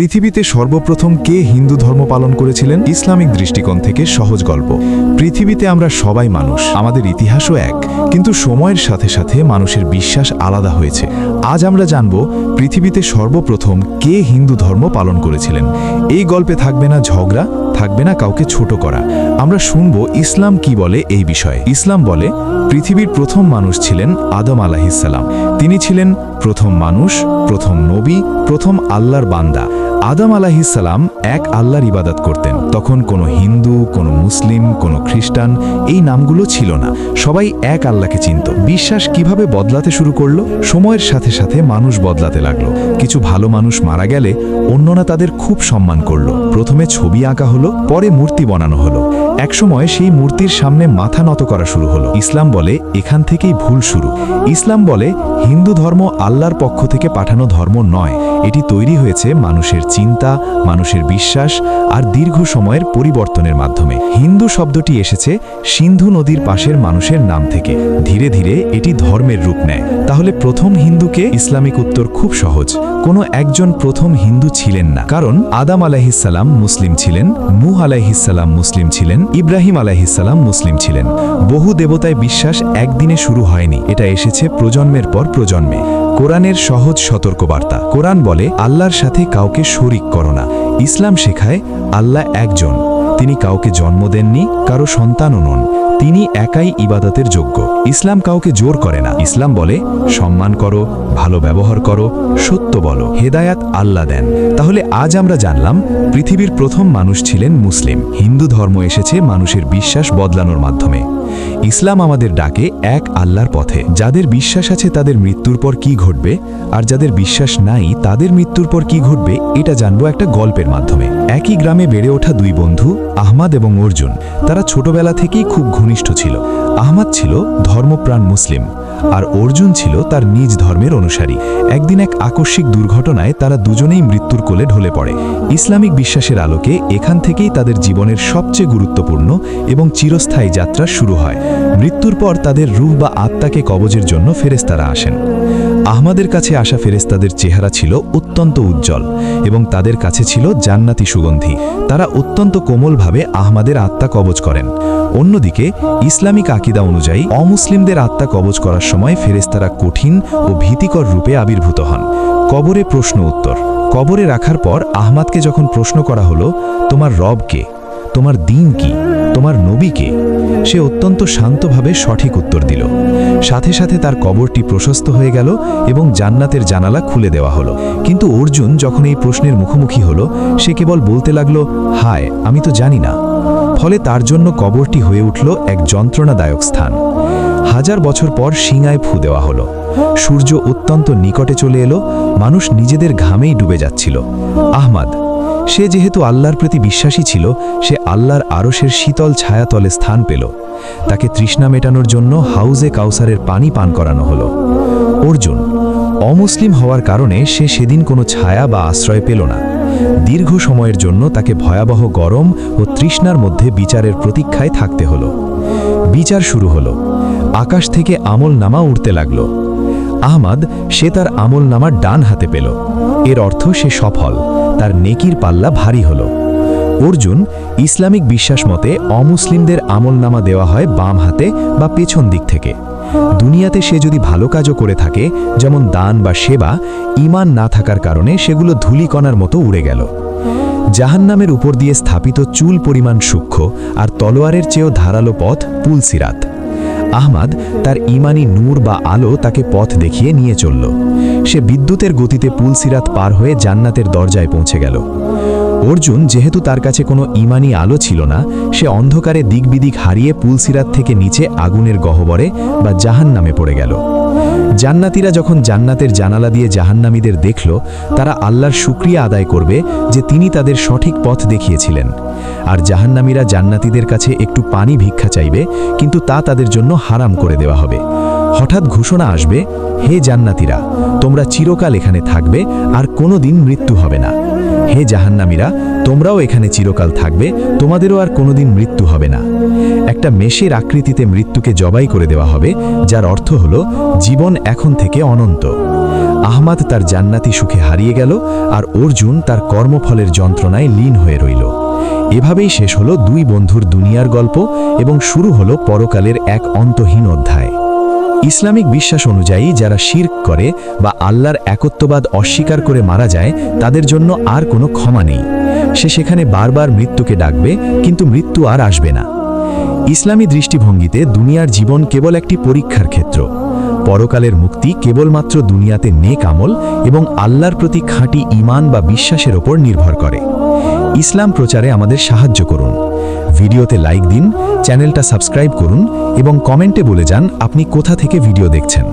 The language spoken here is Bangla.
পৃথিবীতে সর্বপ্রথম কে হিন্দু ধর্ম পালন করেছিলেন? ইসলামিক দৃষ্টিকোণ থেকে সহজ গল্প। পৃথিবীতে আমরা সবাই মানুষ, আমাদের ইতিহাসও এক। কিন্তু সময়ের সাথে সাথে মানুষের বিশ্বাস আলাদা হয়েছে। আজ আমরা জানব পৃথিবীতে সর্বপ্রথম কে হিন্দু ধর্ম পালন করেছিলেন। এই গল্পে থাকবে না ঝগড়া, থাকবে না কাউকে ছোট করা। আমরা শুনব ইসলাম কি বলে এই বিষয়ে। ইসলাম বলে, পৃথিবীর প্রথম মানুষ ছিলেন আদম আলাহিসাল্লাম তিনি ছিলেন প্রথম মানুষ প্রথম নবী, প্রথম আল্লাহর বান্দা। আদম আলাহিসাল্লাম এক আল্লাহর ইবাদত করতেন। তখন কোনো হিন্দু, কোনো মুসলিম, কোনো খ্রিস্টান এই নামগুলো ছিল না। সবাই এক আল্লাহকে চিনত। বিশ্বাস কীভাবে বদলাতে শুরু করল? সময়ের সাথে সাথে মানুষ বদলাতে লাগল। কিছু ভালো মানুষ মারা গেলে অন্যরা তাদের খুব সম্মান করল। প্রথমে ছবি আঁকা হলো, পরে মূর্তি বানানো হলো। একসময় সেই মূর্তির সামনে মাথা নত করা শুরু হলো। ইসলাম বলে, এখান থেকেই ভুল শুরু। ইসলাম বলে, হিন্দু ধর্ম আল্লাহর পক্ষ থেকে পাঠানো ধর্ম নয়। এটি তৈরি হয়েছে মানুষের চিন্তা, মানুষের বিশ্বাস আর দীর্ঘ সময়ের পরিবর্তনের মাধ্যমে। হিন্দু শব্দটি এসেছে সিন্ধু নদীর পাশের মানুষের নাম থেকে। ধীরে ধীরে এটি ধর্মের রূপ নেয়। তাহলে প্রথম হিন্দুকে ইসলামিক উত্তর খুব সহজ। কোনো একজন প্রথম হিন্দু ছিলেন না। কারণ আদাম আলাহিসাল্লাম মুসলিম ছিলেন, নূহ আলাহিসাল্লাম মুসলিম ছিলেন ইব্রাহিম আলাহিসাল্লাম মুসলিম ছিলেন। বহু দেবতায় বিশ্বাস একদিনে শুরু হয়নি। এটা এসেছে প্রজন্মের পর প্রজন্মে। কোরআনের সহজ সতর্কবার্তা। কোরআন বলে, আল্লাহর সাথে কাউকে শরিক করো না। ইসলাম শেখায়, আল্লাহ একজন। তিনি কাউকে জন্ম দেননি, কারও সন্তানও নন। তিনি একাই ইবাদতের যোগ্য। ইসলাম কাউকে জোর করে না। ইসলাম বলে, সম্মান করো, ভালো ব্যবহার করো, সত্য বলো, হেদায়াত আল্লাহ দেন। তাহলে আজ আমরা জানলাম, পৃথিবীর প্রথম মানুষ ছিলেন মুসলিম। হিন্দু ধর্ম এসেছে মানুষের বিশ্বাস বদলানোর মাধ্যমে। ইসলাম আমাদের ডাকে এক আল্লাহর পথে। যাদের বিশ্বাস আছে তাদের মৃত্যুর পর কি ঘটবে? আর যাদের বিশ্বাস নাই তাদের মৃত্যুর পর কি ঘটবে? এটা জানব একটা গল্পের মাধ্যমে। একই গ্রামে বেড়ে ওঠা দুই বন্ধু, আহমাদ এবং অর্জুন। তারা ছোটবেলা থেকেই খুব ঘনিষ্ঠ ছিল। আহমাদ ছিল ধর্মপ্রাণ মুসলিম আর অর্জুন ছিল তার নিজ ধর্মের অনুসারী। একদিন এক আকস্মিক দুর্ঘটনায় তারা দুজনেই মৃত্যুর কোলে ঢলে পড়ে। ইসলামিক বিশ্বাসের আলোকে এখান থেকেই তাদের জীবনের সবচেয়ে গুরুত্বপূর্ণ এবং চিরস্থায়ী যাত্রা শুরু হয়। মৃত্যুর পর তাদের রূহ বা আত্মাকে কবজের জন্য ফেরেস্তারা আসেন। আহমাদের কাছে আসা ফেরেস্তাদের চেহারা ছিল অত্যন্ত উজ্জ্বল এবং তাদের কাছে ছিল জান্নাতি সুগন্ধি। তারা অত্যন্ত কোমলভাবে আহমাদের আত্মা কবজ করেন। অন্যদিকে, ইসলামিক আকিদা অনুযায়ী অমুসলিমদের আত্মা কবজ করার সময় ফেরেস্তারা কঠিন ও ভীতিকর রূপে আবির্ভূত হন। কবরে প্রশ্ন উত্তর। কবরে রাখার পর আহমাদকে যখন প্রশ্ন করা হলো, তোমার রব কে? তোমার দিন কি? তোমার নবী কে? সে অত্যন্ত শান্তভাবে সঠিক উত্তর দিল। সাথে সাথে তার কবরটি প্রশস্ত হয়ে গেল এবং জান্নাতের জানালা খুলে দেওয়া হলো। কিন্তু অর্জুন যখন এই প্রশ্নের মুখোমুখি হলো, সে কেবল বলতে লাগল, হায়, আমি তো জানি না। ফলে তার জন্য কবরটি হয়ে উঠল এক যন্ত্রণাদায়ক স্থান। হাজার বছর পর সিঙায় ফু দেওয়া হলো। সূর্য অত্যন্ত নিকটে চলে এলো। মানুষ নিজেদের ঘামেই ডুবে যাচ্ছিল। আহমাদ সে যেহেতু আল্লাহর প্রতি বিশ্বাসী ছিল, সে আল্লাহর আরশের শীতল ছায়াতলে স্থান পেল। তাকে তৃষ্ণা মেটানোর জন্য হাউজে কাউসারের পানি পান করানো হলো। অর্জুন, অমুসলিম হওয়ার কারণে সে সেদিন কোনো ছায়া বা আশ্রয় পেল না। দীর্ঘ সময়ের জন্য তাকে ভয়াবহ গরম ও তৃষ্ণার মধ্যে বিচারের প্রতীক্ষায় থাকতে হলো। বিচার শুরু হলো। আকাশ থেকে আমল নামা উঠতে লাগল। আহমাদ সে তার আমল নামার ডান হাতে পেল। এর অর্থ সে সফল। তার নেকির পাল্লা ভারী হল। অর্জুন ইসলামিক বিশ্বাস মতে অমুসলিমদের আমলনামা দেওয়া হয় বাম হাতে বা পেছন দিক থেকে। দুনিয়াতে সে যদি ভালো কাজও করে থাকে, যেমন দান বা সেবা ইমান না থাকার কারণে সেগুলো ধূলিকণার মতো উড়ে গেল। জাহান্নামের উপর দিয়ে স্থাপিত চুল পরিমাণ সূক্ষ্ম আর তলোয়ারের চেয়েও ধারালো পথ পুলসিরাত। আহমাদ তার ইমানি নূর বা আলো তাকে পথ দেখিয়ে নিয়ে চলল। সে বিদ্যুতের গতিতে পুলসিরাত পার হয়ে জান্নাতের দরজায় পৌঁছে গেল। অর্জুন, যেহেতু তার কাছে কোনো ইমানি আলো ছিল না, সে অন্ধকারে দিকবিদিক হারিয়ে পুলসিরাত থেকে নিচে আগুনের গহবরে বা জাহান নামে পড়ে গেল। জান্নাতিরা যখন জান্নাতের জানালা দিয়ে জাহান্নামীদের দেখল, তারা আল্লাহর শুক্রিয়া আদায় করবে যে তিনি তাদের সঠিক পথ দেখিয়েছিলেন। আর জাহান্নামীরা জান্নাতিদের কাছে একটু পানি ভিক্ষা চাইবে, কিন্তু তা তাদের জন্য হারাম করে দেওয়া হবে। হঠাৎ ঘোষণা আসবে, হে জান্নাতিরা, তোমরা চিরকাল এখানে থাকবে আর কোনো দিন মৃত্যু হবে না। হে জাহান্নামীরা, তোমরাও এখানে চিরকাল থাকবে, তোমাদেরও আর কোনোদিন মৃত্যু হবে না। একটা মেষের আকৃতিতে মৃত্যুকে জবাই করে দেওয়া হবে, যার অর্থ হল জীবন এখন থেকে অনন্ত। আহমাদ তার জান্নাতি সুখে হারিয়ে গেল, আর অর্জুন তার কর্মফলের যন্ত্রণায় লীন হয়ে রইল। এভাবেই শেষ হলো দুই বন্ধুর দুনিয়ার গল্প, এবং শুরু হলো পরকালের এক অন্তহীন অধ্যায়। ইসলামিক বিশ্বাস অনুযায়ী যারা শির্ক করে বা আল্লাহর একত্ববাদ অস্বীকার করে মারা যায়, তাদের জন্য আর কোনো ক্ষমা নেই। সে সেখানে বারবার মৃত্যুকে ডাকবে, কিন্তু মৃত্যু আর আসবে না। ইসলামী দৃষ্টিভঙ্গিতে দুনিয়ার জীবন কেবল একটি পরীক্ষার ক্ষেত্র। পরকালের মুক্তি কেবলমাত্র দুনিয়াতে নেক আমল এবং আল্লাহর প্রতি খাঁটি ঈমান বা বিশ্বাসের ওপর নির্ভর করে। ইসলাম প্রচারে আমাদের সাহায্য করুন। ভিডিওতে লাইক দিন, চ্যানেলটা সাবস্ক্রাইব করুন এবং কমেন্টে বলে যান আপনি কোথা থেকে ভিডিও দেখছেন।